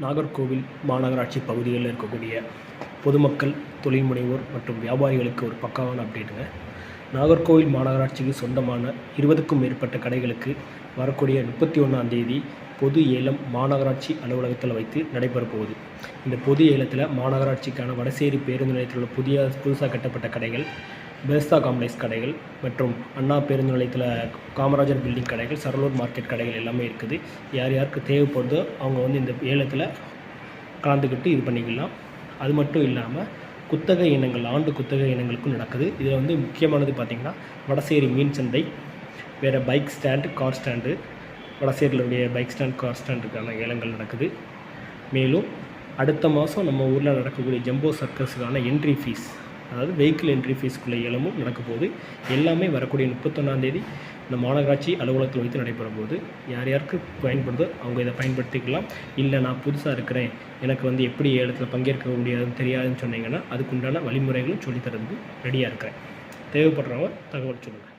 நாகர்கோவில் மாநகராட்சி பகுதிகளில் இருக்கக்கூடிய பொதுமக்கள் தொழில் முனைவோர் மற்றும் வியாபாரிகளுக்கு ஒரு பக்காவான அப்டேட்டுங்க நாகர்கோவில் மாநகராட்சிக்கு சொந்தமான இருபதுக்கும் மேற்பட்ட கடைகளுக்கு வரக்கூடிய முப்பத்தி ஒன்றாம் தேதி பொது ஏலம் மாநகராட்சி அலுவலகத்தில் வைத்து நடைபெற போகுது இந்த பொது ஏலத்தில் மாநகராட்சிக்கான வடசேரி பேருந்து நிலையத்தில் உள்ள புதிய புதுசாக கட்டப்பட்ட கடைகள் பேஸ்தா காம்ப்ளெக்ஸ் கடைகள் மற்றும் அண்ணா பேருந்து நிலையத்தில் காமராஜர் பில்டிங் கடைகள் சரலூர் மார்க்கெட் கடைகள் எல்லாமே இருக்குது. யார் யாருக்கு தேவைப்படுதோ அவங்க வந்து இந்த ஏலத்தில் கலந்துக்கிட்டு இது பண்ணிக்கலாம். அது மட்டும் இல்லாமல் குத்தகை இனங்கள் ஆண்டு குத்தகை இனங்களுக்கும் நடக்குது. இதில் வந்து முக்கியமானது பார்த்திங்கன்னா வடசேரி மீன் சந்தை வேறு பைக் ஸ்டாண்டு கார் ஸ்டாண்டு வடசேரியிலுடைய பைக் ஸ்டாண்ட் கார் ஸ்டாண்டுக்கான ஏலங்கள் நடக்குது. மேலும் அடுத்த மாதம் நம்ம ஊரில் நடக்கக்கூடிய ஜம்போ சர்க்கஸுக்கான என்ட்ரி ஃபீஸ் அதாவது வெஹிக்கிள் என்ட்ரி ஃபீஸ்க்குள்ள ஏலமும் நடக்கப்போகுது எல்லாமே வரக்கூடிய முப்பத்தொன்னாந்தேதி இந்த மாநகராட்சி அலுவலகத்தில் வைத்து நடைபெறும் போது யார் யாருக்கு பயன்படுதோ அவங்க இதை பயன்படுத்திக்கலாம். இல்லை நான் புதுசாக இருக்கிறேன். எனக்கு வந்து எப்படி ஏலத்தில் பங்கேற்க முடியாதுன்னு தெரியாதுன்னு சொன்னீங்கன்னா அதுக்குண்டான வழிமுறைகளும் சொல்லித்தரதுக்கு ரெடியாக இருக்கிறேன். தேவைப்படுறவங்க தகவல் சொல்லுங்கள்